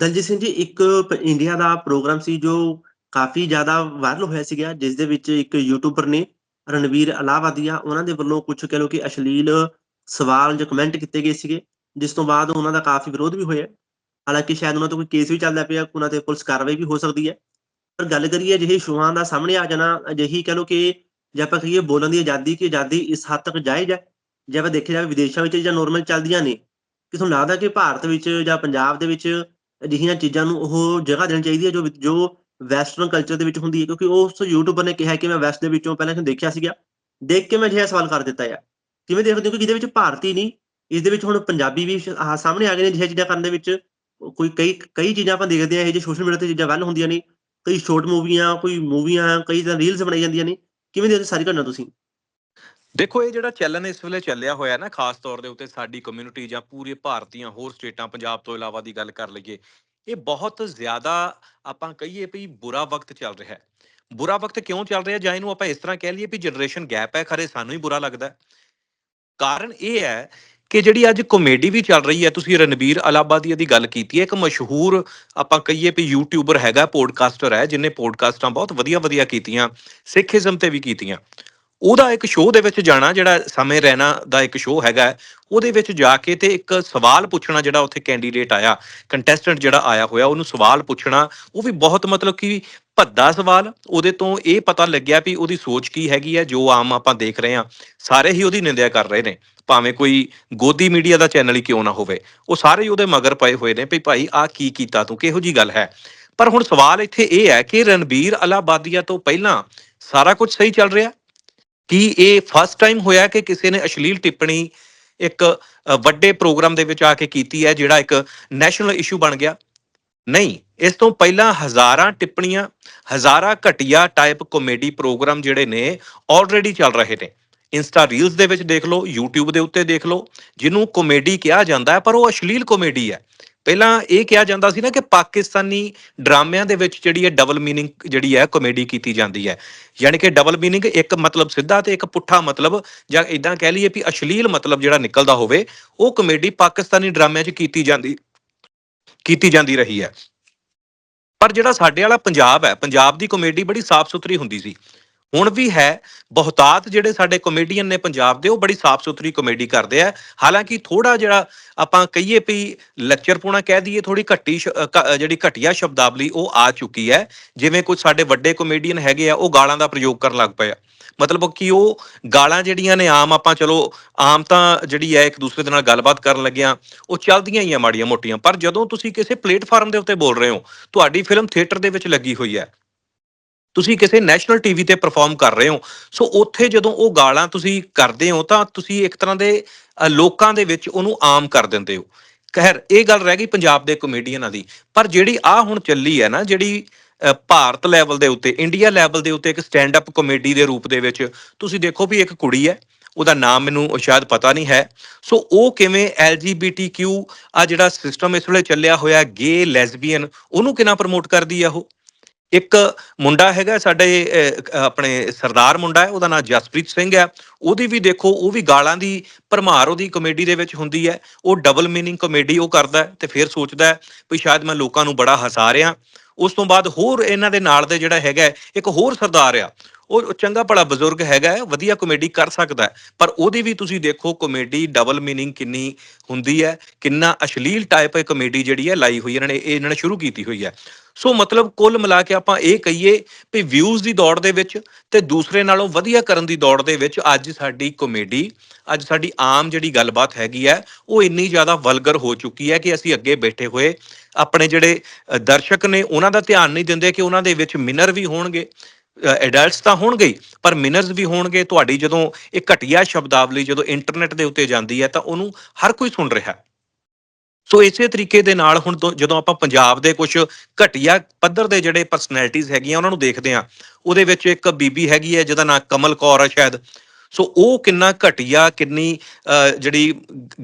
ਦਲਜੀਤ ਸਿੰਘ ਜੀ ਇੱਕ ਪ ਇੰਡੀਆ ਦਾ ਪ੍ਰੋਗਰਾਮ ਸੀ ਜੋ ਕਾਫ਼ੀ ਜ਼ਿਆਦਾ ਵਾਇਰਲ ਹੋਇਆ ਸੀਗਾ, ਜਿਸ ਦੇ ਵਿੱਚ ਇੱਕ ਯੂਟਿਊਬਰ ਨੇ ਰਣਵੀਰ ਅਲਾਵਾਦੀਆ ਉਹਨਾਂ ਦੇ ਵੱਲੋਂ ਕੁਛ ਕਹਿ ਲਓ ਕਿ ਅਸ਼ਲੀਲ ਸਵਾਲ ਜਾਂ ਕਮੈਂਟ ਕੀਤੇ ਗਏ ਸੀਗੇ, ਜਿਸ ਤੋਂ ਬਾਅਦ ਉਹਨਾਂ ਦਾ ਕਾਫ਼ੀ ਵਿਰੋਧ ਵੀ ਹੋਇਆ। ਹਾਲਾਂਕਿ ਸ਼ਾਇਦ ਉਹਨਾਂ ਤੋਂ ਕੋਈ ਕੇਸ ਵੀ ਚੱਲਦਾ ਪਿਆ, ਉਹਨਾਂ ਤੇ ਪੁਲਿਸ ਕਾਰਵਾਈ ਵੀ ਹੋ ਸਕਦੀ ਹੈ। ਪਰ ਗੱਲ ਕਰੀਏ ਅਜਿਹੇ ਸ਼ੋਹਾਂ ਦਾ ਸਾਹਮਣੇ ਆ ਜਾਣਾ, ਅਜਿਹੀ ਕਹਿ ਲਓ ਕਿ ਜੇ ਆਪਾਂ ਕਹੀਏ ਬੋਲਣ ਦੀ ਆਜ਼ਾਦੀ ਕਿ ਆਜ਼ਾਦੀ ਇਸ ਹੱਦ ਤੱਕ ਜਾਇਜ਼ ਹੈ। ਜੇ ਆਪਾਂ ਦੇਖਿਆ ਜਾਵੇ ਵਿਦੇਸ਼ਾਂ ਵਿੱਚ ਜਾਂ ਨੋਰਮਲ ਚੱਲਦੀਆਂ ਨੇ, ਕਿ ਤੁਹਾਨੂੰ ਲੱਗਦਾ ਕਿ ਭਾਰਤ ਵਿੱਚ ਜਾਂ ਪੰਜਾਬ ਦੇ ਵਿੱਚ ਅਜਿਹੀਆਂ ਚੀਜ਼ਾਂ ਨੂੰ ਉਹ ਜਗ੍ਹਾ ਦੇਣੀ ਚਾਹੀਦੀ ਹੈ ਜੋ ਜੋ ਵੈਸਟਰਨ ਕਲਚਰ ਦੇ ਵਿੱਚ ਹੁੰਦੀ ਹੈ ਕਿਉਂਕਿ ਉਸ ਯੂਟਿਊਬਰ ਨੇ ਕਿਹਾ ਕਿ ਮੈਂ ਵੈਸਟ ਦੇ ਵਿੱਚੋਂ ਪਹਿਲਾਂ ਇਹਨੂੰ ਦੇਖਿਆ ਸੀਗਾ। ਦੇਖ ਕੇ ਮੈਂ ਅਜਿਹਾ ਸਵਾਲ ਕਰ ਦਿੱਤਾ ਆ। ਕਿਵੇਂ ਦੇਖਦੇ ਹੋ ਕਿ ਜਿਹਦੇ ਵਿੱਚ ਭਾਰਤੀ ਨਹੀਂ, ਇਸ ਦੇ ਵਿੱਚ ਹੁਣ ਪੰਜਾਬੀ ਵੀ ਸਾਹਮਣੇ ਆ ਗਏ ਨੇ ਅਜਿਹੀਆਂ ਚੀਜ਼ਾਂ ਕਰਨ ਦੇ ਵਿੱਚ। ਕੋਈ ਕਈ ਕਈ ਚੀਜ਼ਾਂ ਆਪਾਂ ਦੇਖਦੇ ਹਾਂ ਇਹ ਜੇ ਸੋਸ਼ਲ ਮੀਡੀਆ ਤੇ ਚੀਜ਼ਾਂ ਵਾਇਰਲ ਹੁੰਦੀਆਂ ਨੇ। ਕਈ ਸ਼ਾਰਟ ਮੂਵੀਆਂ, ਕੋਈ ਮੂਵੀਆਂ, ਕਈ ਤਾਂ ਰੀਲਸ ਬਣਾਈ ਜਾਂਦੀਆਂ ਨੇ। ਕਿਵੇਂ ਦੇਖਦੇ ਹੋ ਸਾਰੀ ਘਟਨਾ ਤੁਸੀਂ? ਦੇਖੋ, ਇਹ ਜਿਹੜਾ ਚੱਲਣ ਇਸ ਵੇਲੇ ਚੱਲਿਆ ਹੋਇਆ ਨਾ, ਖਾਸ ਤੌਰ ਦੇ ਉੱਤੇ ਸਾਡੀ ਕਮਿਊਨਿਟੀ ਜਾਂ ਪੂਰੇ ਭਾਰਤ ਦੀਆਂ ਹੋਰ ਸਟੇਟਾਂ, ਪੰਜਾਬ ਤੋਂ ਇਲਾਵਾ ਦੀ ਗੱਲ ਕਰ ਲਈਏ, ਇਹ ਬਹੁਤ ਜ਼ਿਆਦਾ ਆਪਾਂ ਕਹੀਏ ਵੀ ਬੁਰਾ ਵਕਤ ਚੱਲ ਰਿਹਾ ਹੈ। ਬੁਰਾ ਵਕਤ ਕਿਉਂ ਚੱਲ ਰਿਹਾ? ਜਾਂ ਇਹਨੂੰ ਆਪਾਂ ਇਸ ਤਰ੍ਹਾਂ ਕਹਿ ਲਈਏ ਵੀ ਜਨਰੇਸ਼ਨ ਗੈਪ ਹੈ, ਖਰੇ ਸਾਨੂੰ ਹੀ ਬੁਰਾ ਲੱਗਦਾ ਕਾਰਨ ਇਹ ਹੈ ਕਿ ਜਿਹੜੀ ਅੱਜ ਕਾਮੇਡੀ ਵੀ ਚੱਲ ਰਹੀ ਹੈ, ਤੁਸੀਂ ਰਣਬੀਰ ਅਲਾਹਾਬਾਦੀ ਦੀ ਗੱਲ ਕੀਤੀ ਹੈ, ਇੱਕ ਮਸ਼ਹੂਰ ਆਪਾਂ ਕਹੀਏ ਵੀ ਯੂਟਿਊਬਰ ਹੈਗਾ ਪੋਡਕਾਸਟਰ ਹੈ ਜਿਨੇ ਪੋਡਕਾਸਟਾਂ ਬਹੁਤ ਵਧੀਆ ਵਧੀਆ ਕੀਤੀਆਂ ਸਿੱਖੀਜ਼ਮ ਤੇ ਵੀ ਕੀਤੀਆਂ। ਉਹਦਾ ਇੱਕ ਸ਼ੋਅ ਦੇ ਵਿੱਚ ਜਾਣਾ, ਜਿਹੜਾ ਸਮੇਂ ਰਹਿਣਾ ਦਾ ਇੱਕ ਸ਼ੋਅ ਹੈਗਾ ਉਹਦੇ ਵਿੱਚ ਜਾ ਕੇ ਤੇ ਇੱਕ ਸਵਾਲ ਪੁੱਛਣਾ ਜਿਹੜਾ ਉੱਥੇ ਕੈਂਡੀਡੇਟ ਆਇਆ ਕੰਟੈਸਟੈਂਟ ਜਿਹੜਾ ਆਇਆ ਹੋਇਆ, ਉਹਨੂੰ ਸਵਾਲ ਪੁੱਛਣਾ, ਉਹ ਵੀ ਬਹੁਤ ਮਤਲਬ ਕਿ ਭੱਦਾ ਸਵਾਲ, ਉਹਦੇ ਤੋਂ ਇਹ ਪਤਾ ਲੱਗਿਆ ਵੀ ਉਹਦੀ ਸੋਚ ਕੀ ਹੈਗੀ ਹੈ, ਜੋ ਆਮ ਆਪਾਂ ਦੇਖ ਰਹੇ ਹਾਂ, ਸਾਰੇ ਹੀ ਉਹਦੀ ਨਿੰਦਿਆ ਕਰ ਰਹੇ ਨੇ, ਭਾਵੇਂ ਕੋਈ ਗੋਦੀ ਮੀਡੀਆ ਦਾ ਚੈਨਲ ਹੀ ਕਿਉਂ ਨਾ ਹੋਵੇ, ਉਹ ਸਾਰੇ ਹੀ ਉਹਦੇ ਮਗਰ ਪਏ ਹੋਏ ਨੇ ਵੀ ਭਾਈ ਆਹ ਕੀ ਕੀਤਾ ਤੂੰ, ਕਿਹੋ ਜੀ ਗੱਲ ਹੈ। ਪਰ ਹੁਣ ਸਵਾਲ ਇੱਥੇ ਇਹ ਹੈ ਕਿ ਰਣਬੀਰ ਅਲਾਬਾਦੀਆ ਤੋਂ ਪਹਿਲਾਂ ਸਾਰਾ ਕੁਝ ਸਹੀ ਚੱਲ ਰਿਹਾ ਕੀ ਇਹ ਫਸਟ ਟਾਈਮ ਹੋਇਆ ਕਿ ਕਿਸੇ ਨੇ ਅਸ਼ਲੀਲ ਟਿੱਪਣੀ ਇੱਕ ਵੱਡੇ ਪ੍ਰੋਗਰਾਮ ਦੇ ਵਿੱਚ ਆ ਕੇ ਕੀਤੀ ਹੈ, ਜਿਹੜਾ ਇੱਕ ਨੈਸ਼ਨਲ ਇਸ਼ੂ ਬਣ ਗਿਆ? ਨਹੀਂ, ਇਸ ਤੋਂ ਪਹਿਲਾਂ ਹਜ਼ਾਰਾਂ ਟਿੱਪਣੀਆਂ, ਹਜ਼ਾਰਾਂ ਘਟੀਆ ਟਾਈਪ ਕਾਮੇਡੀ ਪ੍ਰੋਗਰਾਮ ਜਿਹੜੇ ਨੇ ਆਲਰੇਡੀ ਚੱਲ ਰਹੇ ਨੇ। ਇੰਸਟਾ ਰੀਲਸ ਦੇ ਵਿੱਚ ਦੇਖ ਲਓ, YouTube ਦੇ ਉੱਤੇ ਦੇਖ ਲਓ, ਜਿਹਨੂੰ ਕਾਮੇਡੀ ਕਿਹਾ ਜਾਂਦਾ ਹੈ, ਪਰ ਉਹ ਅਸ਼ਲੀਲ ਕਾਮੇਡੀ ਹੈ। ਪਹਿਲਾਂ ਇਹ ਕਿਹਾ ਜਾਂਦਾ ਸੀ ਨਾ ਕਿ ਪਾਕਿਸਤਾਨੀ ਡਰਾਮਿਆਂ ਦੇ ਵਿੱਚ ਜਿਹੜੀ ਹੈ ਡਬਲ ਮੀਨਿੰਗ ਜਿਹੜੀ ਹੈ ਕਾਮੇਡੀ ਕੀਤੀ ਜਾਂਦੀ ਹੈ। ਯਾਨੀ ਕਿ ਡਬਲ ਮੀਨਿੰਗ ਇੱਕ ਮਤਲਬ ਸਿੱਧਾ ਤੇ ਇੱਕ ਪੁੱਠਾ ਮਤਲਬ, ਜਾਂ ਇਦਾਂ ਕਹਿ ਲਈਏ ਵੀ ਅਸ਼ਲੀਲ ਮਤਲਬ ਜਿਹੜਾ ਨਿਕਲਦਾ ਹੋਵੇ, ਉਹ ਕਾਮੇਡੀ ਪਾਕਿਸਤਾਨੀ ਡਰਾਮਿਆਂ 'ਚ ਕੀਤੀ ਜਾਂਦੀ ਕੀਤੀ ਜਾਂਦੀ ਰਹੀ ਹੈ। ਪਰ ਜਿਹੜਾ ਸਾਡੇ ਵਾਲਾ ਪੰਜਾਬ ਹੈ, ਪੰਜਾਬ ਦੀ ਕਾਮੇਡੀ ਬੜੀ ਸਾਫ਼ ਸੁਥਰੀ ਹੁੰਦੀ ਸੀ। ਹੁਣ ਵੀ ਹੈ, ਬਹੁਤਾਤ ਜਿਹੜੇ ਸਾਡੇ ਕਾਮੇਡੀਅਨ ਨੇ ਪੰਜਾਬ ਦੇ, ਉਹ ਬੜੀ ਸਾਫ਼ ਸੁਥਰੀ ਕਾਮੇਡੀ ਕਰਦੇ ਆ। ਹਾਲਾਂਕਿ ਥੋੜਾ ਜਿਹੜਾ ਆਪਾਂ ਕਹੀਏ ਵੀ ਲੱਚਰਪੂਣਾ ਕਹਿ ਦਈਏ ਥੋੜੀ ਘੱਟੀ ਸ਼- ਜਿਹੜੀ ਘਟੀਆ ਸ਼ਬਦਾਵਲੀ ਉਹ ਆ ਚੁੱਕੀ ਹੈ। ਜਿਵੇਂ ਕੁਝ ਸਾਡੇ ਵੱਡੇ ਕਾਮੇਡੀਅਨ ਹੈਗੇ ਆ, ਉਹ ਗਾਲਾਂ ਦਾ ਪ੍ਰਯੋਗ ਕਰਨ ਲੱਗ ਪਏ ਆ। ਮਤਲਬ ਕਿ ਉਹ ਗਾਲਾਂ ਜਿਹੜੀਆਂ ਨੇ ਆਮ ਆਪਾਂ ਚਲੋ, ਆਮ ਤਾਂ ਜਿਹੜੀ ਹੈ ਇੱਕ ਦੂਸਰੇ ਦੇ ਨਾਲ ਗੱਲਬਾਤ ਕਰਨ ਲੱਗਿਆਂ, ਉਹ ਚੱਲਦੀਆਂ ਹੀ ਆ ਮਾੜੀਆਂ ਮੋਟੀਆਂ। ਪਰ ਜਦੋਂ ਤੁਸੀਂ ਕਿਸੇ ਪਲੇਟਫਾਰਮ ਦੇ ਉੱਤੇ ਬੋਲ ਰਹੇ ਹੋ, ਤੁਹਾਡੀ ਫਿਲਮ ਥੀਏਟਰ ਦੇ ਵਿੱਚ ਲੱਗੀ ਹੋਈ ਹੈ। ਤੁਸੀਂ ਕਿਸੇ ਨੈਸ਼ਨਲ ਟੀਵੀ ਤੇ ਪਰਫਾਰਮ ਕਰ ਰਹੇ ਹੋ। ਸੋ ਉੱਥੇ ਜਦੋਂ ਉਹ ਗਾਲਾਂ ਤੁਸੀਂ ਕਰਦੇ ਹੋ, ਤਾਂ ਤੁਸੀਂ ਇੱਕ ਤਰ੍ਹਾਂ ਦੇ ਲੋਕਾਂ ਦੇ ਵਿੱਚ ਉਹਨੂੰ ਆਮ ਕਰ ਦਿੰਦੇ ਹੋ। ਖੈਰ, ਇਹ ਗੱਲ ਰਹਿ ਗਈ ਪੰਜਾਬ ਦੇ ਕਮੇਡੀਅਨਾਂ ਦੀ। ਪਰ ਜਿਹੜੀ ਆ ਹੁਣ ਚੱਲੀ ਹੈ ਨਾ, ਜਿਹੜੀ ਭਾਰਤ ਲੈਵਲ ਦੇ ਉੱਤੇ ਇੰਡੀਆ ਲੈਵਲ ਦੇ ਉੱਤੇ ਇੱਕ ਸਟੈਂਡ ਅਪ ਕਾਮੇਡੀ ਦੇ ਰੂਪ ਦੇ ਵਿੱਚ ਤੁਸੀਂ ਦੇਖੋ ਵੀ ਇੱਕ ਕੁੜੀ ਹੈ, ਉਹਦਾ ਨਾਮ ਮੈਨੂੰ ਸ਼ਾਇਦ ਪਤਾ ਨਹੀਂ ਹੈ। ਸੋ ਉਹ ਕਿਵੇਂ LGBTQ ਆ ਜਿਹੜਾ ਸਿਸਟਮ ਇਸ ਵੇਲੇ ਚੱਲਿਆ ਹੋਇਆ ਗੇ ਲੈਸਬੀਅਨ ਉਹਨੂੰ ਕਿੰਨਾ ਪ੍ਰਮੋਟ ਕਰਦੀ ਆ ਉਹ? ਇੱਕ ਮੁੰਡਾ ਹੈਗਾ ਸਾਡੇ ਆਪਣੇ ਸਰਦਾਰ ਮੁੰਡਾ ਹੈ, ਉਹਦਾ ਨਾਮ ਜਸਪ੍ਰੀਤ ਸਿੰਘ ਹੈ। ਉਹਦੀ ਵੀ ਦੇਖੋ, ਉਹ ਵੀ ਗਾਲਾਂ ਦੀ ਭਰਮਾਰ ਉਹਦੀ ਕਮੇਡੀ ਦੇ ਵਿੱਚ ਹੁੰਦੀ ਹੈ। ਉਹ ਡਬਲ ਮੀਨਿੰਗ ਕਮੇਡੀ ਉਹ ਕਰਦਾ ਹੈ ਤੇ ਫਿਰ ਸੋਚਦਾ ਵੀ ਸ਼ਾਇਦ ਮੈਂ ਲੋਕਾਂ ਨੂੰ ਬੜਾ ਹਸਾ ਰਿਹਾ। ਉਸ ਤੋਂ ਬਾਅਦ ਹੋਰ ਇਹਨਾਂ ਦੇ ਨਾਲ ਦੇ ਜਿਹੜਾ ਹੈਗਾ ਇੱਕ ਹੋਰ ਸਰਦਾਰ ਆ ਉਹ ਚੰਗਾ ਭਲਾ ਬਜ਼ੁਰਗ ਹੈਗਾ ਹੈ, ਵਧੀਆ ਕਮੇਡੀ ਕਰ ਸਕਦਾ ਪਰ ਉਹਦੀ ਵੀ ਤੁਸੀਂ ਦੇਖੋ ਕਮੇਡੀ ਡਬਲ ਮੀਨਿੰਗ ਕਿੰਨੀ ਹੁੰਦੀ ਹੈ, ਕਿੰਨਾ ਅਸ਼ਲੀਲ ਟਾਈਪ ਹੈ ਕਮੇਡੀ ਜਿਹੜੀ ਹੈ ਲਾਈ ਹੋਈ ਇਹਨਾਂ ਨੇ, ਇਹ ਇਹਨਾਂ ਨੇ ਸ਼ੁਰੂ ਕੀਤੀ ਹੋਈ ਹੈ। ਸੋ ਮਤਲਬ ਕੁੱਲ ਮਿਲਾ ਕੇ ਆਪਾਂ ਇਹ ਕਹੀਏ ਵੀ ਵਿਊਜ਼ ਦੀ ਦੌੜ ਦੇ ਵਿੱਚ ਤੇ ਦੂਸਰੇ ਨਾਲੋਂ ਵਧੀਆ ਕਰਨ ਦੀ ਦੌੜ ਦੇ ਵਿੱਚ ਅੱਜ ਸਾਡੀ ਕਮੇਡੀ ਅੱਜ ਸਾਡੀ ਆਮ ਜਿਹੜੀ ਗੱਲਬਾਤ ਹੈਗੀ ਹੈ, ਉਹ ਇੰਨੀ ਜ਼ਿਆਦਾ ਵਲਗਰ ਹੋ ਚੁੱਕੀ ਹੈ ਕਿ ਅਸੀਂ ਅੱਗੇ ਬੈਠੇ ਹੋਏ ਆਪਣੇ ਜਿਹੜੇ ਦਰਸ਼ਕ ਨੇ, ਉਹਨਾਂ ਦਾ ਧਿਆਨ ਨਹੀਂ ਦਿੰਦੇ ਕਿ ਉਹਨਾਂ ਦੇ ਵਿੱਚ ਮਿਨਰ ਵੀ ਹੋਣਗੇ। ਐਡਲਟਸ ਤਾਂ ਹੋਣਗੇ ਹੀ, ਪਰ ਮਿਨਰਸ ਵੀ ਹੋਣਗੇ। ਤੁਹਾਡੀ ਜਦੋਂ ਇਹ ਘਟੀਆ ਸ਼ਬਦਾਵਲੀ ਜਦੋਂ ਇੰਟਰਨੈਟ ਦੇ ਉੱਤੇ ਜਾਂਦੀ ਹੈ ਤਾਂ ਉਹਨੂੰ ਹਰ ਕੋਈ ਸੁਣ ਰਿਹਾ ਹੈ। ਸੋ ਇਸੇ ਤਰੀਕੇ ਦੇ ਨਾਲ ਹੁਣ ਜਦੋਂ ਆਪਾਂ ਪੰਜਾਬ ਦੇ ਕੁਝ ਘਟੀਆ ਪੱਧਰ ਦੇ ਜਿਹੜੇ ਪਰਸਨੈਲਿਟੀਆਂ ਹੈਗੀਆਂ ਉਹਨਾਂ ਨੂੰ ਦੇਖਦੇ ਹਾਂ। ਉਹਦੇ ਵਿੱਚ ਇੱਕ ਬੀਬੀ ਹੈਗੀ ਹੈ ਜਿਹਦਾ ਨਾਮ ਕਮਲ ਕੌਰ ਹੈ ਸ਼ਾਇਦ। ਸੋ ਉਹ ਕਿੰਨਾ ਘਟੀਆ ਕਿੰਨੀ ਅ, ਜਿਹੜੀ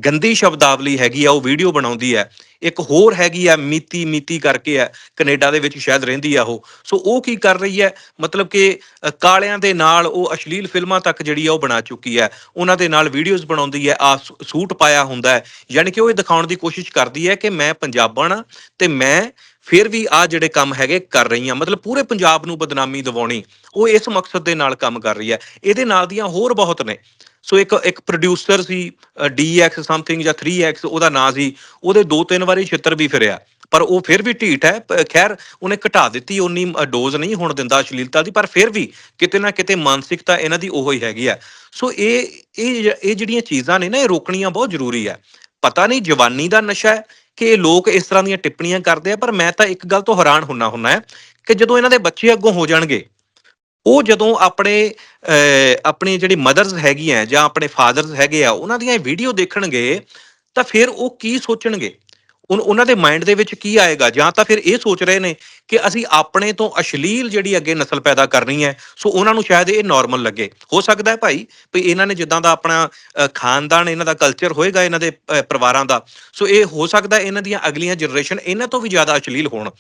ਗੰਦੀ ਸ਼ਬਦਾਵਲੀ ਹੈਗੀ ਆ ਉਹ ਵੀਡੀਓ ਬਣਾਉਂਦੀ ਹੈ। ਇੱਕ ਹੋਰ ਹੈਗੀ ਆ ਮੀਤੀ ਮੀਤੀ ਕਰਕੇ ਆ ਕੈਨੇਡਾ ਦੇ ਵਿੱਚ ਸ਼ਾਇਦ ਰਹਿੰਦੀ ਆ ਉਹ। ਸੋ ਉਹ ਕੀ ਕਰ ਰਹੀ ਹੈ? ਮਤਲਬ ਕਿ ਕਾਲਿਆਂ ਦੇ ਨਾਲ ਉਹ ਅਸ਼ਲੀਲ ਫਿਲਮਾਂ ਤੱਕ ਜਿਹੜੀ ਆ ਉਹ ਬਣਾ ਚੁੱਕੀ ਹੈ। ਉਹਨਾਂ ਦੇ ਨਾਲ ਵੀਡੀਓਜ਼ ਬਣਾਉਂਦੀ ਹੈ ਆ ਸੂਟ ਪਾਇਆ ਹੁੰਦਾ ਹੈ। ਯਾਨੀ ਕਿ ਉਹ ਇਹ ਦਿਖਾਉਣ ਦੀ ਕੋਸ਼ਿਸ਼ ਕਰਦੀ ਹੈ ਕਿ ਮੈਂ ਪੰਜਾਬਣ ਆ ਤੇ ਮੈਂ ਫਿਰ ਵੀ ਆ ਜਿਹੜੇ ਕੰਮ ਹੈਗੇ ਕਰ ਰਹੀ ਆ ਮਤਲਬ ਪੂਰੇ ਪੰਜਾਬ ਨੂੰ ਬਦਨਾਮੀ ਦਿਵਾਉਣੀ, ਉਹ ਇਸ ਮਕਸਦ ਦੇ ਨਾਲ ਕੰਮ ਕਰ ਰਹੀ ਹੈ। ਇਹਦੇ ਨਾਲ ਦੀਆਂ ਹੋਰ ਬਹੁਤ ਨੇ। ਸੋ ਇੱਕ ਇੱਕ ਪ੍ਰੋਡਿਊਸਰ ਸੀ DX ਸਮਥਿੰਗ ਜਾਂ 3X ਉਹਦਾ ਨਾਂ ਸੀ। ਉਹਦੇ ਦੋ ਤਿੰਨ ਵਾਰੀ ਛਿੱਤਰ ਵੀ ਫਿਰਿਆ। ਪਰ ਉਹ ਫਿਰ ਵੀ ਢੀਠ ਹੈ। ਖੈਰ, ਉਹਨੇ ਘਟਾ ਦਿੱਤੀ ਉਨੀ ਡੋਜ਼ ਨਹੀਂ ਹੁਣ ਦਿੰਦਾ ਅਸ਼ਲੀਲਤਾ ਦੀ। ਪਰ ਫਿਰ ਵੀ ਕਿਤੇ ਨਾ ਕਿਤੇ ਮਾਨਸਿਕਤਾ ਇਹਨਾਂ ਦੀ ਉਹੋ ਹੀ ਹੈਗੀ ਆ ਸੋ ਇਹ ਇਹ ਇਹ ਜਿਹੜੀਆਂ ਚੀਜ਼ਾਂ ਨੇ ਨਾ, ਇਹ ਰੋਕਣੀਆਂ ਬਹੁਤ ਜ਼ਰੂਰੀ ਹੈ। ਪਤਾ ਨਹੀਂ ਜਵਾਨੀ ਦਾ ਨਸ਼ਾ ਹੈ ਕਿ ਲੋਕ ਇਸ ਤਰ੍ਹਾਂ ਦੀਆਂ ਟਿੱਪਣੀਆਂ ਕਰਦੇ ਆ ਪਰ ਮੈਂ ਤਾਂ ਇੱਕ ਗੱਲ ਤੋਂ ਹੈਰਾਨ ਹੁੰਨਾ ਹੁੰਨਾ ਹੈ ਕਿ ਜਦੋਂ ਇਹਨਾਂ ਦੇ ਬੱਚੇ ਅੱਗੋਂ ਹੋ ਜਾਣਗੇ ਉਹ ਜਦੋਂ ਆਪਣੇ ਅਹ, ਆਪਣੀ ਜਿਹੜੀ ਮਦਰਸ ਹੈਗੀਆਂ ਜਾਂ ਆਪਣੇ ਫਾਦਰਸ ਹੈਗੇ ਆ ਉਹਨਾਂ ਦੀਆਂ ਵੀਡੀਓ ਦੇਖਣਗੇ ਤਾਂ ਫਿਰ ਉਹ ਕੀ ਸੋਚਣਗੇ? ਉਹਨਾਂ ਦੇ ਮਾਈਂਡ ਦੇ ਵਿੱਚ ਕੀ ਆਏਗਾ? ਜਾਂ ਤਾਂ ਫਿਰ ਇਹ ਸੋਚ ਰਹੇ ਨੇ ਕਿ ਅਸੀਂ ਆਪਣੇ ਤੋਂ ਅਸ਼ਲੀਲ ਜਿਹੜੀ ਅੱਗੇ ਨਸਲ ਪੈਦਾ ਕਰਨੀ ਹੈ, ਸੋ ਉਹਨਾਂ ਨੂੰ ਸ਼ਾਇਦ ਇਹ ਨਾਰਮਲ ਲੱਗੇ। ਹੋ ਸਕਦਾ ਹੈ ਭਾਈ ਵੀ ਇਹਨਾਂ ਨੇ ਜਿੱਦਾਂ ਦਾ ਆਪਣਾ ਖਾਨਦਾਨ, ਇਹਨਾਂ ਦਾ ਕਲਚਰ ਹੋਏਗਾ ਇਹਨਾਂ ਦੇ ਪਰਿਵਾਰਾਂ ਦਾ। ਸੋ ਇਹ ਹੋ ਸਕਦਾ ਇਹਨਾਂ ਦੀਆਂ ਅਗਲੀਆਂ ਜਨਰੇਸ਼ਨ ਇਹਨਾਂ ਤੋਂ ਵੀ ਜ਼ਿਆਦਾ ਅਸ਼ਲੀਲ ਹੋਣ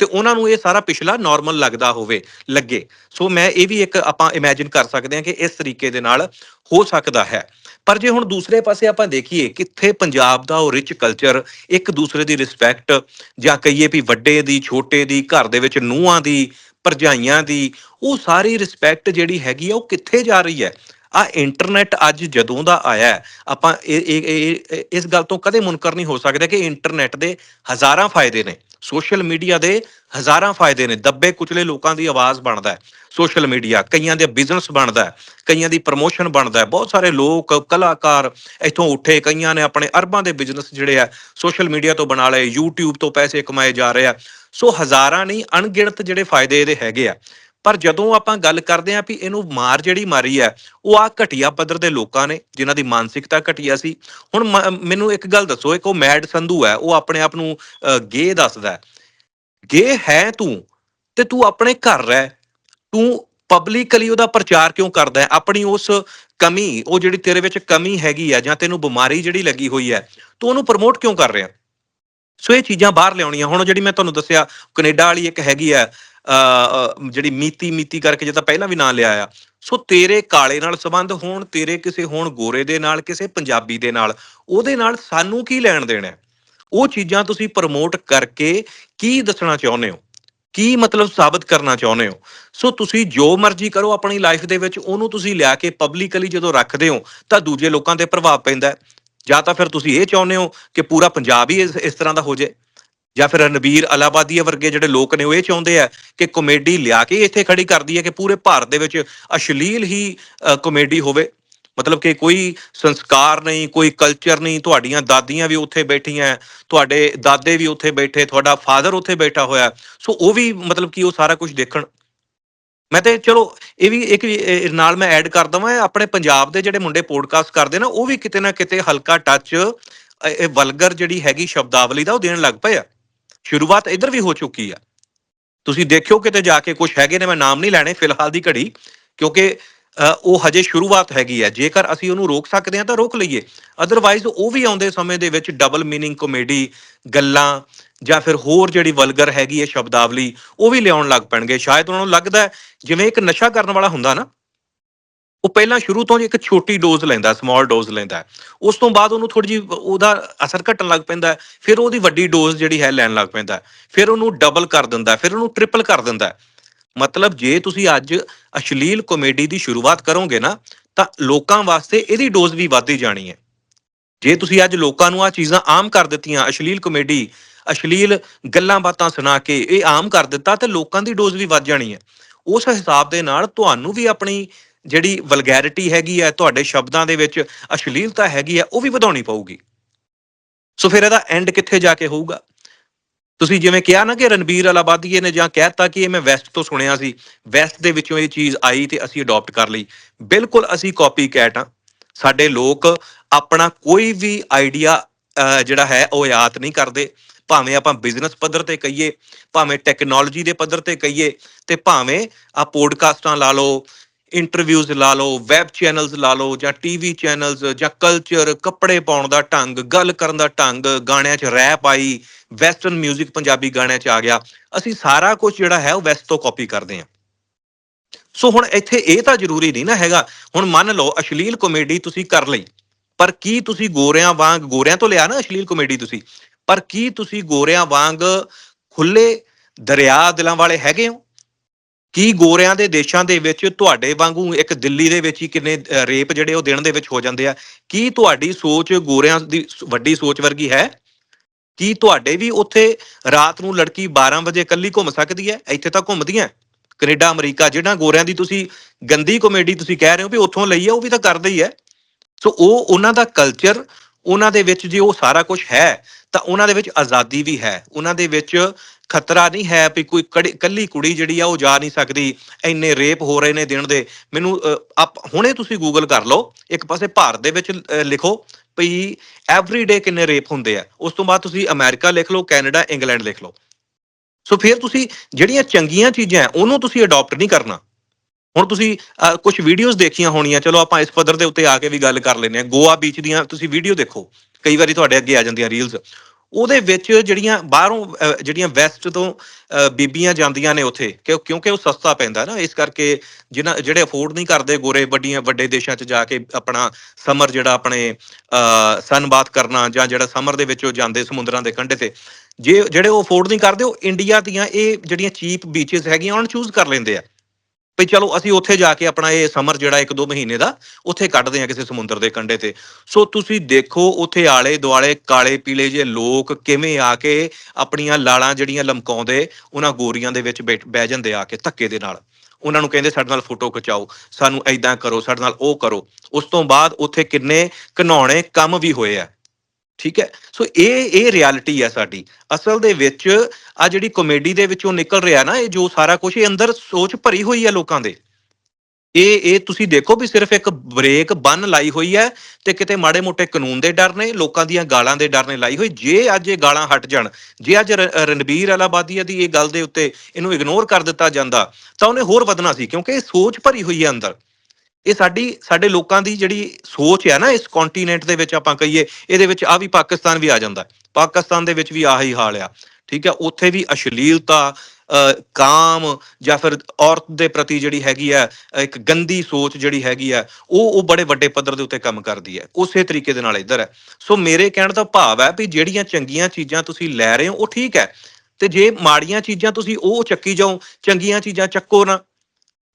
ਤੇ ਉਹਨਾਂ ਨੂੰ ਇਹ ਸਾਰਾ ਪਿਛਲਾ ਨਾਰਮਲ ਲੱਗਦਾ ਹੋਵੇ, ਲੱਗੇ। ਸੋ ਮੈਂ ਇਹ ਵੀ ਇੱਕ ਆਪਾਂ ਇਮੇਜਿਨ ਕਰ ਸਕਦੇ ਹਾਂ ਕਿ ਇਸ ਤਰੀਕੇ ਦੇ ਨਾਲ ਹੋ ਸਕਦਾ ਹੈ। ਪਰ ਜੇ ਹੁਣ ਦੂਸਰੇ ਪਾਸੇ ਆਪਾਂ ਦੇਖੀਏ, ਕਿੱਥੇ ਪੰਜਾਬ ਦਾ ਉਹ ਰਿਚ ਕਲਚਰ ਇੱਕ ਦੂਸਰੇ ਦੀ ਰਿਸਪੈਕਟ ਜਾਂ ਕਹੀਏ ਵੀ ਵੱਡੇ ਦੀ, ਛੋਟੇ ਦੀ, ਘਰ ਦੇ ਵਿੱਚ ਨੂੰਹਾਂ ਦੀ, ਭਰਜਾਈਆਂ ਦੀ, ਉਹ ਸਾਰੀ ਰਿਸਪੈਕਟ ਜਿਹੜੀ ਹੈਗੀ ਆ ਉਹ ਕਿੱਥੇ ਜਾ ਰਹੀ ਹੈ? ਆ ਇੰਟਰਨੈਟ ਅੱਜ ਜਦੋਂ ਦਾ ਆਇਆ ਆਪਾਂ ਇਹ, ਇਹ- ਇਸ ਗੱਲ ਤੋਂ ਕਦੇ ਮੁਨਕਰ ਨਹੀਂ ਹੋ ਸਕਦੇ ਕਿ ਇੰਟਰਨੈਟ ਦੇ ਹਜ਼ਾਰਾਂ ਫਾਇਦੇ ਨੇ। ਸੋਸ਼ਲ ਮੀਡੀਆ ਦੇ ਹਜ਼ਾਰਾਂ ਫਾਇਦੇ ਨੇ, ਦੱਬੇ ਕੁਚਲੇ ਲੋਕਾਂ ਦੀ ਆਵਾਜ਼ ਬਣਦਾ ਹੈ, ਸੋਸ਼ਲ ਮੀਡੀਆ ਕਈਆਂ ਦੇ ਬਿਜ਼ਨਸ ਬਣਦਾ ਹੈ, ਕਈਆਂ ਦੀ ਪ੍ਰਮੋਸ਼ਨ ਬਣਦਾ ਹੈ, ਬਹੁਤ ਸਾਰੇ ਲੋਕ, ਕਲਾਕਾਰ ਇੱਥੋਂ ਉੱਠੇ, ਕਈਆਂ ਨੇ ਆਪਣੇ ਅਰਬਾਂ ਦੇ ਬਿਜ਼ਨਸ ਜਿਹੜੇ ਆ ਸੋਸ਼ਲ ਮੀਡੀਆ ਤੋਂ ਬਣਾ ਲਏ, YouTube ਤੋਂ ਪੈਸੇ ਕਮਾਏ ਜਾ ਰਹੇ ਆ ਸੋ ਹਜ਼ਾਰਾਂ ਨਹੀਂ, ਅਣਗਿਣਤ ਜਿਹੜੇ ਫਾਇਦੇ ਇਹਦੇ ਹੈਗੇ ਆ। ਪਰ ਜਦੋਂ ਆਪਾਂ ਗੱਲ ਕਰਦੇ ਆਂ ਵੀ ਇਹਨੂੰ ਮਾਰ ਜਿਹੜੀ ਮਾਰੀ ਹੈ, ਉਹ ਆ ਘਟੀਆ ਪੱਧਰ ਦੇ ਲੋਕਾਂ ਨੇ, ਜਿਨ੍ਹਾਂ ਦੀ ਮਾਨਸਿਕਤਾ ਘਟੀਆ ਸੀ। ਹੁਣ ਮ- ਮੈਨੂੰ ਇੱਕ ਗੱਲ ਦੱਸੋ, ਇੱਕ ਉਹ ਮੈਡ ਸੰਧੂ ਹੈ, ਉਹ ਆਪਣੇ ਆਪ ਨੂੰ ਗੇ ਦੱਸਦਾ ਗੇ ਹੈ ਤੂੰ ਤੇ ਤੂੰ ਆਪਣੇ ਘਰ ਰਹਿ। ਤੂੰ ਪਬਲਿਕਲੀ ਉਹਦਾ ਪ੍ਰਚਾਰ ਕਿਉਂ ਕਰਦਾ ਹੈ? ਆਪਣੀ ਉਸ ਕਮੀ, ਉਹ ਜਿਹੜੀ ਤੇਰੇ ਵਿੱਚ ਕਮੀ ਹੈਗੀ ਆ ਜਾਂ ਤੈਨੂੰ ਬਿਮਾਰੀ ਜਿਹੜੀ ਲੱਗੀ ਹੋਈ ਹੈ, ਤੂੰ ਉਹਨੂੰ ਪ੍ਰਮੋਟ ਕਿਉਂ ਕਰ ਰਿਹਾ? ਸੋ ਇਹ ਚੀਜ਼ਾਂ ਬਾਹਰ ਲਿਆਉਣੀਆਂ। ਹੁਣ ਜਿਹੜੀ ਮੈਂ ਤੁਹਾਨੂੰ ਦੱਸਿਆ, ਕੈਨੇਡਾ ਵਾਲੀ ਇੱਕ ਹੈਗੀ ਆ ਜਿਹੜੀ ਮੀਤੀ ਮੀਤੀ ਕਰਕੇ ਜੇ ਤਾਂ ਪਹਿਲਾਂ ਵੀ ਨਾਂ ਲਿਆ ਆ। ਸੋ ਤੇਰੇ ਕਾਲੇ ਨਾਲ ਸੰਬੰਧ, ਹੋਣ ਤੇਰੇ ਕਿਸੇ ਹੋਣ ਗੋਰੇ ਦੇ ਨਾਲ, ਕਿਸੇ ਪੰਜਾਬੀ ਦੇ ਨਾਲ, ਉਹਦੇ ਨਾਲ ਸਾਨੂੰ ਕੀ ਲੈਣ ਦੇਣਾ ਹੈ? ਉਹ ਚੀਜ਼ਾਂ ਤੁਸੀਂ ਪ੍ਰਮੋਟ ਕਰਕੇ ਕੀ ਦੱਸਣਾ ਚਾਹੁੰਦੇ ਹੋ? ਕੀ ਮਤਲਬ ਸਾਬਤ ਕਰਨਾ ਚਾਹੁੰਦੇ ਹੋ? ਸੋ ਤੁਸੀਂ ਜੋ ਮਰਜ਼ੀ ਕਰੋ ਆਪਣੀ ਲਾਈਫ ਦੇ ਵਿੱਚ, ਉਹਨੂੰ ਤੁਸੀਂ ਲਿਆ ਕੇ ਪਬਲਿਕਲੀ ਜਦੋਂ ਰੱਖਦੇ ਹੋ, ਤਾਂ ਦੂਜੇ ਲੋਕਾਂ ਤੇ ਪ੍ਰਭਾਵ ਪੈਂਦਾ ਜਾਂ ਤਾਂ ਫਿਰ ਤੁਸੀਂ ਇਹ ਚਾਹੁੰਦੇ ਹੋ ਕਿ ਪੂਰਾ ਪੰਜਾਬ ਹੀ ਇਸ ਇਸ ਤਰ੍ਹਾਂ ਦਾ ਹੋ ਜਾਏ। ਜਾਂ ਫਿਰ ਰਣਬੀਰ ਅਲਾਬਾਦੀਆ ਵਰਗੇ ਜਿਹੜੇ ਲੋਕ ਨੇ ਉਹ ਇਹ ਚਾਹੁੰਦੇ ਆ ਕਿ ਕਾਮੇਡੀ ਲਿਆ ਕੇ ਇੱਥੇ ਖੜੀ ਕਰਦੀ ਹੈ ਕਿ ਪੂਰੇ ਭਾਰਤ ਦੇ ਵਿੱਚ ਅਸ਼ਲੀਲ ਹੀ ਕਾਮੇਡੀ ਹੋਵੇ। ਮਤਲਬ ਕਿ ਕੋਈ ਸੰਸਕਾਰ ਨਹੀਂ, ਕੋਈ ਕਲਚਰ ਨਹੀਂ, ਤੁਹਾਡੀਆਂ ਦਾਦੀਆਂ ਵੀ ਉੱਥੇ ਬੈਠੀਆਂ, ਤੁਹਾਡੇ ਦਾਦੇ ਵੀ ਉੱਥੇ ਬੈਠੇ, ਤੁਹਾਡਾ ਫਾਦਰ ਉੱਥੇ ਬੈਠਾ ਹੋਇਆ। ਸੋ ਉਹ ਵੀ ਮਤਲਬ ਕਿ ਉਹ ਸਾਰਾ ਕੁਝ ਦੇਖਣ। ਮੈਂ ਤੇ ਚਲੋ, ਇਹ ਵੀ ਇੱਕ ਇਹ ਨਾਲ ਮੈਂ ਐਡ ਕਰ ਦਵਾਂ ਆਪਣੇ ਪੰਜਾਬ ਦੇ ਜਿਹੜੇ ਮੁੰਡੇ ਪੋਡਕਾਸਟ ਕਰਦੇ ਨਾ, ਉਹ ਵੀ ਕਿਤੇ ਨਾ ਕਿਤੇ ਹਲਕਾ ਟੱਚ ਇਹ ਵਲਗਰ ਜਿਹੜੀ ਹੈਗੀ ਸ਼ਬਦਾਵਲੀ ਦਾ ਉਹ ਦੇਣ ਲੱਗ ਪਏ ਆ। ਸ਼ੁਰੂਆਤ ਇੱਧਰ ਵੀ ਹੋ ਚੁੱਕੀ ਆ। ਤੁਸੀਂ ਦੇਖਿਓ ਕਿਤੇ ਜਾ ਕੇ ਕੁਝ ਹੈਗੇ ਨੇ, ਮੈਂ ਨਾਮ ਨਹੀਂ ਲੈਣੇ ਫਿਲਹਾਲ ਦੀ ਘੜੀ, ਕਿਉਂਕਿ ਉਹ ਹਜੇ ਸ਼ੁਰੂਆਤ ਹੈਗੀ ਹੈ ਜੇਕਰ ਅਸੀਂ ਉਹਨੂੰ ਰੋਕ ਸਕਦੇ ਹਾਂ ਤਾਂ ਰੋਕ ਲਈਏ। ਅਦਰਵਾਈਜ਼ ਉਹ ਵੀ ਆਉਂਦੇ ਸਮੇਂ ਦੇ ਵਿੱਚ ਡਬਲ ਮੀਨਿੰਗ ਕਾਮੇਡੀ ਗੱਲਾਂ, ਜਾਂ ਫਿਰ ਹੋਰ ਜਿਹੜੀ ਵਲਗਰ ਹੈਗੀ ਹੈ ਸ਼ਬਦਾਵਲੀ, ਉਹ ਵੀ ਲਿਆਉਣ ਲੱਗ ਪੈਣਗੇ। ਸ਼ਾਇਦ ਉਹਨਾਂ ਨੂੰ ਲੱਗਦਾ ਜਿਵੇਂ ਇੱਕ ਨਸ਼ਾ ਕਰਨ ਵਾਲਾ ਹੁੰਦਾ ਨਾ ਉਹ ਪਹਿਲਾਂ ਸ਼ੁਰੂ ਤੋਂ ਹੀ ਇੱਕ ਛੋਟੀ ਡੋਜ਼ ਲੈਂਦਾ ਸਮਾਲ ਡੋਜ਼ ਲੈਂਦਾ। ਉਸ ਤੋਂ ਬਾਅਦ ਉਹਨੂੰ ਥੋੜੀ ਜਿਹੀ ਉਹਦਾ ਅਸਰ ਘਟਣ ਲੱਗ ਪੈਂਦਾ ਫਿਰ ਉਹਦੀ ਵੱਡੀ ਡੋਜ਼ ਜਿਹੜੀ ਹੈ ਲੈਣ ਲੱਗ ਪੈਂਦਾ ਫਿਰ ਉਹਨੂੰ ਡਬਲ ਕਰ ਦਿੰਦਾ ਫਿਰ ਉਹਨੂੰ ਟ੍ਰਿਪਲ ਕਰ ਦਿੰਦਾ ਮਤਲਬ ਜੇ ਤੁਸੀਂ ਅੱਜ ਅਸ਼ਲੀਲ ਕਾਮੇਡੀ ਦੀ ਸ਼ੁਰੂਆਤ ਕਰੋਗੇ ਨਾ, ਤਾਂ ਲੋਕਾਂ ਵਾਸਤੇ ਇਹਦੀ ਡੋਜ਼ ਵੀ ਵੱਧਦੀ ਜਾਣੀ ਹੈ। ਜੇ ਤੁਸੀਂ ਅੱਜ ਲੋਕਾਂ ਨੂੰ ਆ ਚੀਜ਼ਾਂ ਆਮ ਕਰ ਦਿੱਤੀਆਂ, ਅਸ਼ਲੀਲ ਕਾਮੇਡੀ ਅਸ਼ਲੀਲ ਗੱਲਾਂ ਬਾਤਾਂ ਸੁਣਾ ਕੇ ਇਹ ਆਮ ਕਰ ਦਿੱਤਾ, ਤੇ ਲੋਕਾਂ ਦੀ ਡੋਜ਼ ਵੀ ਵੱਧ ਜਾਣੀ ਹੈ। ਉਸ ਹਿਸਾਬ ਦੇ ਨਾਲ ਤੁਹਾਨੂੰ ਵੀ ਆਪਣੀ ਜਿਹੜੀ ਵਲਗੈਰਿਟੀ ਹੈਗੀ ਹੈ ਤੁਹਾਡੇ ਸ਼ਬਦਾਂ ਦੇ ਵਿੱਚ ਅਸ਼ਲੀਲਤਾ ਹੈਗੀ ਹੈ ਉਹ ਵੀ ਵਧਾਉਣੀ ਪਊਗੀ। ਸੋ ਫਿਰ ਇਹਦਾ ਐਂਡ ਕਿੱਥੇ ਜਾ ਕੇ ਹੋਊਗਾ? ਤੁਸੀਂ ਜਿਵੇਂ ਕਿਹਾ ਨਾ ਕਿ ਰਣਬੀਰ ਅਲਾਬਾਦੀਏ ਨੇ ਜਾਂ ਕਹਿਤਾ ਕਿ ਇਹ ਮੈਂ ਵੈਸਟ ਤੋਂ ਸੁਣਿਆ ਸੀ, ਵੈਸਟ ਦੇ ਵਿੱਚੋਂ ਇਹ ਚੀਜ਼ ਆਈ ਤੇ ਅਸੀਂ ਅਡਾਪਟ ਕਰ ਲਈ। ਬਿਲਕੁਲ ਅਸੀਂ ਕਾਪੀ ਕੈਟ ਆ ਸਾਡੇ ਲੋਕ ਆਪਣਾ ਕੋਈ ਵੀ ਆਈਡੀਆ ਜਿਹੜਾ ਹੈ, ਉਹ ਯਾਦ ਨਹੀਂ ਕਰਦੇ। ਭਾਵੇਂ ਆਪਾਂ ਬਿਜ਼ਨਸ ਪੱਧਰ ਤੇ ਕਹੀਏ, ਭਾਵੇਂ ਟੈਕਨੋਲੋਜੀ ਦੇ ਪੱਧਰ ਤੇ ਕਹੀਏ, ਤੇ ਭਾਵੇਂ ਆ ਪੋਡਕਾਸਟਾਂ ਲਾ ਲਓ ਇੰਟਰਵਿਊਜ਼ ਲਾ ਲਓ ਵੈਬ ਚੈਨਲਸ ਲਾ ਲਓ ਜਾਂ ਟੀਵੀ ਚੈਨਲਸ ਜਾਂ ਕਲਚਰ ਕੱਪੜੇ ਪਾਉਣ ਦਾ ਢੰਗ, ਗੱਲ ਕਰਨ ਦਾ ਢੰਗ, ਗਾਣਿਆਂ 'ਚ ਰੈਪ ਆਈ ਵੈਸਟਰਨ 뮤직 ਪੰਜਾਬੀ ਗਾਣਿਆਂ 'ਚ ਆ ਗਿਆ। ਅਸੀਂ ਸਾਰਾ ਕੁਝ ਜਿਹੜਾ ਹੈ ਉਹ ਵੈਸਟ ਤੋਂ ਕਾਪੀ ਕਰਦੇ ਹਾਂ। ਸੋ ਹੁਣ ਇੱਥੇ ਇਹ ਤਾਂ ਜ਼ਰੂਰੀ ਨਹੀਂ ਨਾ ਹੈਗਾ। ਹੁਣ ਮੰਨ ਲਓ, ਅਸ਼ਲੀਲ ਕਾਮੇਡੀ ਤੁਸੀਂ ਕਰ ਲਈ। ਪਰ ਕੀ ਤੁਸੀਂ ਗੋਰਿਆਂ ਵਾਂਗ, ਗੋਰਿਆਂ ਤੋਂ ਲਿਆ ਨਾ ਅਸ਼ਲੀਲ ਕਾਮੇਡੀ ਤੁਸੀਂ? ਪਰ ਕੀ ਤੁਸੀਂ ਗੋਰਿਆਂ ਵਾਂਗ ਖੁੱਲੇ ਦਰਿਆ ਦਿਲਾਂ ਵਾਲੇ ਹੈਗੇ ਹੋ? ਕੀ ਗੋਰਿਆਂ ਦੇ ਦੇਸ਼ਾਂ ਦੇ ਵਿੱਚ ਤੁਹਾਡੇ ਵਾਂਗੂ ਇੱਕ ਦਿੱਲੀ ਦੇ ਵਿੱਚ ਹੀ ਕਿੰਨੇ ਰੇਪ ਜਿਹੜੇ ਉਹ ਦਿਨ ਦੇ ਵਿੱਚ ਹੋ ਜਾਂਦੇ ਆ? ਕੀ ਤੁਹਾਡੀ ਸੋਚ ਗੋਰਿਆਂ ਦੀ ਵੱਡੀ ਸੋਚ ਵਰਗੀ ਹੈ? ਕੀ ਤੁਹਾਡੇ ਵੀ ਉੱਥੇ ਰਾਤ ਨੂੰ ਲੜਕੀ 12 ਵਜੇ ਇਕੱਲੀ ਘੁੰਮ ਸਕਦੀ ਹੈ? ਇੱਥੇ ਤਾਂ ਘੁੰਮਦੀਆਂ। ਕੈਨੇਡਾ, ਅਮਰੀਕਾ ਜਿਹੜਾ ਗੋਰਿਆਂ ਦੀ ਤੁਸੀਂ ਗੰਦੀ ਕਮੇਡੀ ਤੁਸੀਂ ਕਹਿ ਰਹੇ ਹੋ ਵੀ ਉੱਥੋਂ ਲਈ ਹੈ ਉਹ ਵੀ ਤਾਂ ਕਰਦੇ ਹੀ ਹੈ ਸੋ ਉਹ, ਉਹਨਾਂ ਦਾ ਕਲਚਰ ਉਹਨਾਂ ਦੇ ਵਿੱਚ ਜੇ ਉਹ ਸਾਰਾ ਕੁਝ ਹੈ, ਤਾਂ ਉਹਨਾਂ ਦੇ ਵਿੱਚ ਆਜ਼ਾਦੀ ਵੀ ਹੈ। ਉਹਨਾਂ ਦੇ ਵਿੱਚ ਖਤਰਾ ਨਹੀਂ ਹੈ ਵੀ ਕੋਈ ਕੜੀ- ਕੱਲੀ ਕੁੜੀ ਜਿਹੜੀ ਆ ਉਹ ਜਾ ਨਹੀਂ ਸਕਦੀ, ਇੰਨੇ ਰੇਪ ਹੋ ਰਹੇ ਨੇ ਦਿਨ ਦੇ। ਮੈਨੂੰ ਆਪ ਹੁਣੇ ਤੁਸੀਂ ਗੂਗਲ ਕਰ ਲਓ, ਇੱਕ ਪਾਸੇ ਭਾਰਤ ਦੇ ਵਿੱਚ ਲਿਖੋ ਵੀ ਐਵਰੀ ਡੇ ਕਿੰਨੇ ਰੇਪ ਹੁੰਦੇ ਆ। ਉਸ ਤੋਂ ਬਾਅਦ ਤੁਸੀਂ ਅਮਰੀਕਾ ਲਿਖ ਲਓ, ਕੈਨੇਡਾ, ਇੰਗਲੈਂਡ ਲਿਖ ਲਓ। ਸੋ ਫਿਰ ਤੁਸੀਂ ਜਿਹੜੀਆਂ ਚੰਗੀਆਂ ਚੀਜ਼ਾਂ, ਉਹਨੂੰ ਤੁਸੀਂ ਅਡਾਪਟ ਨਹੀਂ ਕਰਨਾ। ਹੁਣ ਤੁਸੀਂ ਕੁਝ ਵੀਡੀਓਜ਼ ਦੇਖੀਆਂ ਹੋਣੀਆਂ, ਚਲੋ ਆਪਾਂ ਇਸ ਪੱਧਰ ਦੇ ਉੱਤੇ ਆ ਕੇ ਵੀ ਗੱਲ ਕਰ ਲੈਂਦੇ ਹਾਂ। ਗੋਆ ਬੀਚ ਦੀਆਂ ਤੁਸੀਂ ਵੀਡੀਓ ਦੇਖੋ। ਕਈ ਵਾਰੀ ਤੁਹਾਡੇ ਅੱਗੇ ਆ ਜਾਂਦੀਆਂ ਰੀਲਸ ਉਹਦੇ ਵਿੱਚ ਜਿਹੜੀਆਂ ਬਾਹਰੋਂ ਜਿਹੜੀਆਂ ਵੈਸਟ ਤੋਂ ਬੀਬੀਆਂ ਜਾਂਦੀਆਂ ਨੇ ਉੱਥੇ ਕਿਉਂ- ਕਿਉਂਕਿ ਉਹ ਸਸਤਾ ਪੈਂਦਾ ਨਾ, ਇਸ ਕਰਕੇ ਜਿਹਨਾਂ ਜਿਹੜੇ ਅਫੋਰਡ ਨਹੀਂ ਕਰਦੇ ਗੋਰੇ ਵੱਡੀਆਂ, ਵੱਡੇ ਦੇਸ਼ਾਂ 'ਚ ਜਾ ਕੇ ਆਪਣਾ ਸਮਰ ਜਿਹੜਾ ਆਪਣੇ ਸਨਬਾਥ ਕਰਨਾ ਜਾਂ ਜਿਹੜਾ ਸਮਰ ਦੇ ਵਿੱਚ ਉਹ ਜਾਂਦੇ ਸਮੁੰਦਰਾਂ ਦੇ ਕੰਢੇ ਤੇ, ਜੇ, ਜਿਹੜੇ ਉਹ ਅਫੋਰਡ ਨਹੀਂ ਕਰਦੇ, ਉਹ ਇੰਡੀਆ ਦੀਆਂ ਇਹ ਜਿਹੜੀਆਂ ਚੀਪ ਬੀਚਸ ਹੈਗੀਆਂ, ਉਹਨਾਂ ਨੂੰ ਚੂਜ਼ ਕਰ ਲੈਂਦੇ ਆ। ਵੀ ਚਲੋ ਅਸੀਂ ਉੱਥੇ ਜਾ ਕੇ ਆਪਣਾ ਇਹ ਸਮਰ ਜਿਹੜਾ ਇੱਕ ਦੋ ਮਹੀਨੇ ਦਾ, ਉੱਥੇ ਕੱਢਦੇ ਆ ਕਿਸੇ ਸਮੁੰਦਰ ਦੇ ਕੰਢੇ ਤੇ। ਸੋ ਤੁਸੀਂ ਦੇਖੋ ਉੱਥੇ ਆਲੇ ਦੁਆਲੇ ਕਾਲੇ ਪੀਲੇ ਜੇ ਲੋਕ ਕਿਵੇਂ ਆ ਕੇ ਆਪਣੀਆਂ ਲਾਲਾਂ ਜਿਹੜੀਆਂ ਲਮਕਾਉਂਦੇ, ਉਹਨਾਂ ਗੋਰੀਆਂ ਦੇ ਵਿੱਚ ਬੈਠ- ਬਹਿ ਜਾਂਦੇ ਆ ਕੇ ਧੱਕੇ ਦੇ ਨਾਲ। ਉਹਨਾਂ ਨੂੰ ਕਹਿੰਦੇ, ਸਾਡੇ ਨਾਲ ਫੋਟੋ ਖਿਚਾਓ। ਸਾਨੂੰ ਐਦਾਂ ਕਰੋ, ਸਾਡੇ ਨਾਲ ਉਹ ਕਰੋ। ਉਸ ਤੋਂ ਬਾਅਦ ਉੱਥੇ ਕਿੰਨੇ ਘਨੌਣੇ ਕੰਮ ਵੀ ਹੋਏ ਆ। ਠੀਕ ਹੈ? ਸੋ ਇਹ ਇਹ ਰਿਐਲਿਟੀ ਹੈ ਸਾਡੀ। ਅਸਲ ਦੇ ਵਿੱਚ ਆ ਜਿਹੜੀ ਕਾਮੇਡੀ ਦੇ ਵਿੱਚੋਂ ਨਿਕਲ ਰਿਹਾ ਨਾ, ਇਹ ਜੋ ਸਾਰਾ ਕੁਝ ਇਹ ਅੰਦਰ ਸੋਚ ਭਰੀ ਹੋਈ ਹੈ ਲੋਕਾਂ ਦੇ। ਇਹ ਇਹ ਤੁਸੀਂ ਦੇਖੋ ਵੀ ਸਿਰਫ ਇੱਕ ਬ੍ਰੇਕ ਬੰਨ ਲਾਈ ਹੋਈ ਹੈ ਤੇ ਕਿਤੇ ਮਾੜੇ ਮੋਟੇ ਕਾਨੂੰਨ ਦੇ ਡਰ ਨੇ, ਲੋਕਾਂ ਦੀਆਂ ਗਾਲਾਂ ਦੇ ਡਰ ਨੇ ਲਾਈ ਹੋਈ। ਜੇ ਅੱਜ ਇਹ ਗਾਲਾਂ ਹਟ ਜਾਣ, ਜੇ ਅੱਜ ਰ- ਰਣਬੀਰ ਅਲਾਬਾਦੀਆ ਦੀ ਇਹ ਗੱਲ ਦੇ ਉੱਤੇ ਇਹਨੂੰ ਇਗਨੋਰ ਕਰ ਦਿੱਤਾ ਜਾਂਦਾ, ਤਾਂ ਉਹਨੇ ਹੋਰ ਵਧਣਾ ਸੀ, ਕਿਉਂਕਿ ਇਹ ਸੋਚ ਭਰੀ ਹੋਈ ਹੈ ਅੰਦਰ। ਇਹ ਸਾਡੀ ਸਾਡੇ ਲੋਕਾਂ ਦੀ ਜਿਹੜੀ ਸੋਚ ਹੈ ਨਾ ਇਸ ਕੰਟੀਨੈਂਟ ਦੇ ਵਿੱਚ ਆਪਾਂ ਕਹੀਏ ਇਹਦੇ ਵਿੱਚ ਆ ਵੀ ਪਾਕਿਸਤਾਨ ਵੀ ਆ ਜਾਂਦਾ। ਪਾਕਿਸਤਾਨ ਦੇ ਵਿੱਚ ਵੀ ਆਹੀ ਹਾਲ ਆ। ਠੀਕ ਹੈ ਉੱਥੇ ਵੀ ਅਸ਼ਲੀਲਤਾ ਅ, ਕਾਮ ਜਾਂ ਫਿਰ ਔਰਤ ਦੇ ਪ੍ਰਤੀ ਜਿਹੜੀ ਹੈਗੀ ਹੈ ਇੱਕ ਗੰਦੀ ਸੋਚ ਜਿਹੜੀ ਹੈਗੀ ਹੈ ਉਹ ਉਹ ਬੜੇ ਵੱਡੇ ਪੱਧਰ ਦੇ ਉੱਤੇ ਕੰਮ ਕਰਦੀ ਹੈ ਉਸੇ ਤਰੀਕੇ ਦੇ ਨਾਲ ਇੱਧਰ ਹੈ ਸੋ ਮੇਰੇ ਕਹਿਣ ਦਾ ਭਾਵ ਹੈ ਵੀ ਜਿਹੜੀਆਂ ਚੰਗੀਆਂ ਚੀਜ਼ਾਂ ਤੁਸੀਂ ਲੈ ਰਹੇ ਹੋ ਉਹ ਠੀਕ ਹੈ ਤੇ ਜੇ ਮਾੜੀਆਂ ਚੀਜ਼ਾਂ ਤੁਸੀਂ ਉਹ ਚੱਕੀ ਜਾਓ ਚੰਗੀਆਂ ਚੀਜ਼ਾਂ ਚੱਕੋ ਨਾ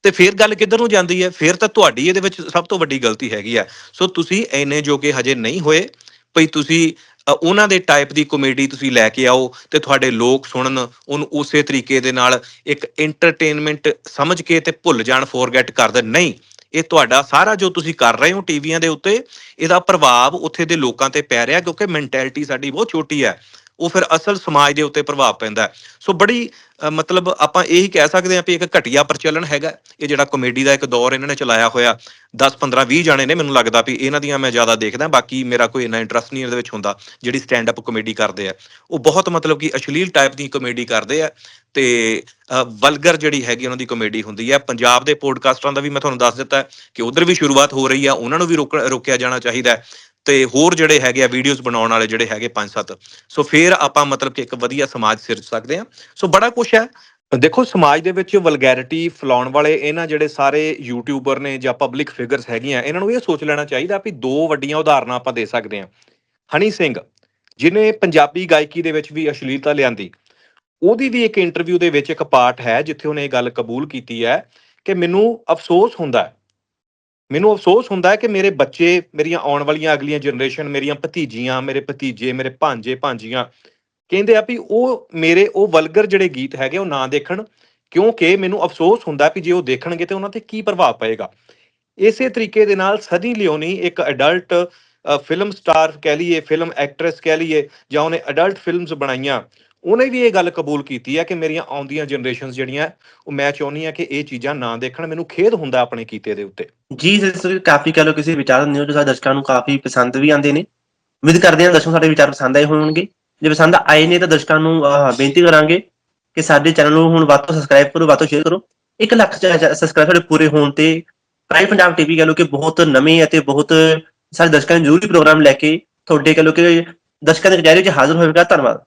ਤੇ ਫਿਰ ਗੱਲ ਕਿੱਧਰ ਨੂੰ ਜਾਂਦੀ ਹੈ? ਫਿਰ ਤਾਂ ਤੁਹਾਡੀ ਇਹਦੇ ਵਿੱਚ ਸਭ ਤੋਂ ਵੱਡੀ ਗਲਤੀ ਹੈਗੀ ਆ ਸੋ ਤੁਸੀਂ ਐਨੇ ਜੋਗੇ ਹਜੇ ਨਹੀਂ ਹੋਏ ਭਈ ਤੁਸੀਂ ਉਹਨਾਂ ਦੇ ਟਾਈਪ ਦੀ ਕਾਮੇਡੀ ਤੁਸੀਂ ਲੈ ਕੇ ਆਓ ਤੇ ਤੁਹਾਡੇ ਲੋਕ ਸੁਣਨ, ਉਹਨੂੰ ਉਸੇ ਤਰੀਕੇ ਦੇ ਨਾਲ ਇੱਕ ਐਂਟਰਟੇਨਮੈਂਟ ਸਮਝ ਕੇ ਤੇ ਭੁੱਲ ਜਾਣ ਫੋਰਗੇਟ ਕਰ ਦੇਣ। ਨਹੀਂ, ਇਹ ਤੁਹਾਡਾ ਸਾਰਾ ਜੋ ਤੁਸੀਂ ਕਰ ਰਹੇ ਹੋ ਟੀਵੀਆਂ ਦੇ ਉੱਤੇ, ਇਹਦਾ ਪ੍ਰਭਾਵ ਉੱਥੇ ਦੇ ਲੋਕਾਂ ਤੇ ਪੈ ਰਿਹਾ ਕਿਉਂਕਿ ਮੈਂਟੈਲਿਟੀ ਸਾਡੀ ਬਹੁਤ ਛੋਟੀ ਹੈ। ਉਹ ਫਿਰ ਅਸਲ ਸਮਾਜ ਦੇ ਉੱਤੇ ਪ੍ਰਭਾਵ ਪੈਂਦਾ ਸੋ ਬੜੀ ਮਤਲਬ ਆਪਾਂ ਇਹੀ ਕਹਿ ਸਕਦੇ ਹਾਂ ਕਿ ਇੱਕ ਘਟੀਆ ਪ੍ਰਚਲਨ ਹੈਗਾ। ਇਹ ਜਿਹੜਾ ਕਮੇਡੀ ਦਾ ਇੱਕ ਦੌਰ ਇਹਨਾਂ ਨੇ ਚਲਾਇਆ ਹੋਇਆ 10 15 20 ਜਾਣੇ ਨੇ, ਮੈਨੂੰ ਲੱਗਦਾ ਵੀ ਇਹਨਾਂ ਦੀਆਂ ਮੈਂ ਜ਼ਿਆਦਾ ਦੇਖਦਾ, ਬਾਕੀ ਮੇਰਾ ਕੋਈ ਇੰਨਾ ਇੰਟਰਸਟ ਨਹੀਂ ਇਹਦੇ ਵਿੱਚ ਹੁੰਦਾ, ਜਿਹੜੀ ਸਟੈਂਡ ਅਪ ਕਾਮੇਡੀ ਕਰਦੇ ਆ। ਉਹ ਬਹੁਤ ਮਤਲਬ ਕਿ ਅਸ਼ਲੀਲ ਟਾਈਪ ਦੀ ਕਾਮੇਡੀ ਕਰਦੇ ਆ ਤੇ ਵਲਗਰ ਜਿਹੜੀ ਹੈਗੀ ਉਹਨਾਂ ਦੀ ਕਾਮੇਡੀ ਹੁੰਦੀ ਹੈ ਪੰਜਾਬ ਦੇ ਪੋਡਕਾਸਟਰਾਂ ਦਾ ਵੀ ਮੈਂ ਤੁਹਾਨੂੰ ਦੱਸ ਦਿੱਤਾ ਕਿ ਉਧਰ ਵੀ ਸ਼ੁਰੂਆਤ ਹੋ ਰਹੀ ਆ, ਉਹਨਾਂ ਨੂੰ ਵੀ ਰੋਕ, ਰੋਕਿਆ ਜਾਣਾ ਚਾਹੀਦਾ ਤੇ ਹੋਰ ਜਿਹੜੇ ਹੈਗੇ ਆ ਵੀਡੀਓਜ਼ ਬਣਾਉਣ ਵਾਲੇ ਜਿਹੜੇ ਹੈਗੇ 5-7 ਸੋ ਫਿਰ ਆਪਾਂ ਮਤਲਬ ਕਿ ਇੱਕ ਵਧੀਆ ਸਮਾਜ ਸਿਰਜ ਸਕਦੇ ਆ। ਸੋ ਬੜਾ ਕੁਝ ਹੈ। ਦੇਖੋ, ਸਮਾਜ ਦੇ ਵਿੱਚ ਵਲਗੈਰਿਟੀ ਫਲਾਉਣ ਵਾਲੇ ਇਹਨਾਂ ਜਿਹੜੇ ਸਾਰੇ ਯੂਟਿਊਬਰ ਨੇ ਜਾਂ ਪਬਲਿਕ ਫਿਗਰਸ ਹੈਗੀਆਂ, ਇਹਨਾਂ ਨੂੰ ਇਹ ਸੋਚ ਲੈਣਾ ਚਾਹੀਦਾ ਵੀ ਦੋ ਵੱਡੀਆਂ ਉਦਾਹਰਨਾਂ ਆਪਾਂ ਦੇ ਸਕਦੇ ਹਾਂ। ਹਨੀ ਸਿੰਘ ਜਿਨੇ ਪੰਜਾਬੀ ਗਾਇਕੀ ਦੇ ਵਿੱਚ ਵੀ ਅਸ਼ਲੀਲਤਾ ਲਿਆਂਦੀ। ਉਹਦੀ ਵੀ ਇੱਕ ਇੰਟਰਵਿਊ ਦੇ ਵਿੱਚ ਇੱਕ ਪਾਰਟ ਹੈ, ਜਿੱਥੇ ਉਹਨੇ ਇਹ ਗੱਲ ਕਬੂਲ ਕੀਤੀ ਹੈ ਕਿ ਮੈਨੂੰ ਅਫਸੋਸ ਹੁੰਦਾ ਹੈ ਮੈਨੂੰ ਅਫਸੋਸ ਹੁੰਦਾ ਹੈ ਕਿ ਮੇਰੇ ਬੱਚੇ, ਮੇਰੀਆਂ ਆਉਣ ਵਾਲੀਆਂ ਅਗਲੀਆਂ ਜਨਰੇਸ਼ਨ ਮੇਰੀਆਂ ਭਤੀਜੀਆਂ, ਮੇਰੇ ਭਤੀਜੇ, ਮੇਰੇ ਭਾਂਜੇ, ਭਾਂਜੀਆਂ ਕਹਿੰਦੇ ਆ ਵੀ ਉਹ ਮੇਰੇ, ਉਹ ਵਲਗਰ ਜਿਹੜੇ ਗੀਤ ਹੈਗੇ ਉਹ ਨਾ ਦੇਖਣ ਕਿਉਂਕਿ ਮੈਨੂੰ ਅਫਸੋਸ ਹੁੰਦਾ ਵੀ ਜੇ ਉਹ ਦੇਖਣਗੇ ਤੇ ਉਹਨਾਂ ਤੇ ਕੀ ਪ੍ਰਭਾਵ ਪਏਗਾ। ਇਸੇ ਤਰੀਕੇ ਦੇ ਨਾਲ ਸਦੀ ਲਿਓਨੀ ਇੱਕ ਅਡਲਟ ਫਿਲਮ ਸਟਾਰ ਕਹਿ ਲਈਏ ਫਿਲਮ ਐਕਟਰੈਸ ਕਹਿ ਲਈਏ ਜਾਂ ਉਹਨੇ ਅਡਲਟ ਫਿਲਮਸ ਬਣਾਈਆਂ ਉਹਨੇ ਵੀ ਇਹ ਗੱਲ ਕਬੂਲ ਕੀਤੀ ਹੈ ਕਿ ਮੇਰੀਆਂ ਆਉਂਦੀਆਂ ਜਨਰੇਸ਼ਨਸ ਜਿਹੜੀਆਂ, ਉਹ ਮੈਂ ਚਾਹੁੰਦੀ ਆ ਕਿ ਇਹ ਚੀਜ਼ਾਂ ਨਾ ਦੇਖਣ, ਮੈਨੂੰ ਖੇਦ ਹੁੰਦਾ ਆਪਣੇ ਕੀਤੇ ਦੇ ਉੱਤੇ। ਜੀ ਸਰ ਕਾਫੀ ਕਹ ਲੋ ਕਿਸੇ ਵਿਚਾਰ ਦਿੰਦੇ ਸਾਡੇ ਦਰਸ਼ਕਾਂ ਨੂੰ ਕਾਫੀ ਪਸੰਦ ਵੀ ਆਉਂਦੇ ਨੇ। ਉਮੀਦ ਕਰਦੇ ਹਾਂ ਦਰਸ਼ਕ ਸਾਡੇ ਵਿਚਾਰ ਪਸੰਦ ਆਏ ਹੋਣਗੇ। ਜੇ ਪਸੰਦ ਆਏ ਨੇ ਤਾਂ ਦਰਸ਼ਕਾਂ ਨੂੰ ਬੇਨਤੀ ਕਰਾਂਗੇ ਕਿ ਸਾਡੇ ਚੈਨਲ ਨੂੰ ਹੁਣ ਵੱਧ ਤੋਂ ਸਬਸਕ੍ਰਾਈਬ ਕਰੋ, ਵੱਧ ਤੋਂ ਸ਼ੇਅਰ ਕਰੋ। 1 ਲੱਖ ਸਬਸਕ੍ਰਾਈਬ ਸਾਡੇ ਪੂਰੇ ਹੋਣ ਤੇ ਪ੍ਰਾਈਮ ਪੰਜਾਬ ਟੀਵੀ ਕਹ ਲੋ ਕਿ ਬਹੁਤ ਨਵੇਂ ਅਤੇ ਬਹੁਤ ਸਾਡੇ ਦਰਸ਼ਕਾਂ ਨੂੰ ਜ਼ਰੂਰੀ ਪ੍ਰੋਗਰਾਮ ਲੈ ਕੇ ਤੁਹਾਡੇ ਕਹ ਲੋ ਕਿ ਦਰਸ਼ਕਾਂ ਦੇ ਕਚਹਿਰੀ 'ਚ ਹਾਜ਼ਰ ਹੋਵੇਗਾ। ਧੰਨਵਾਦ।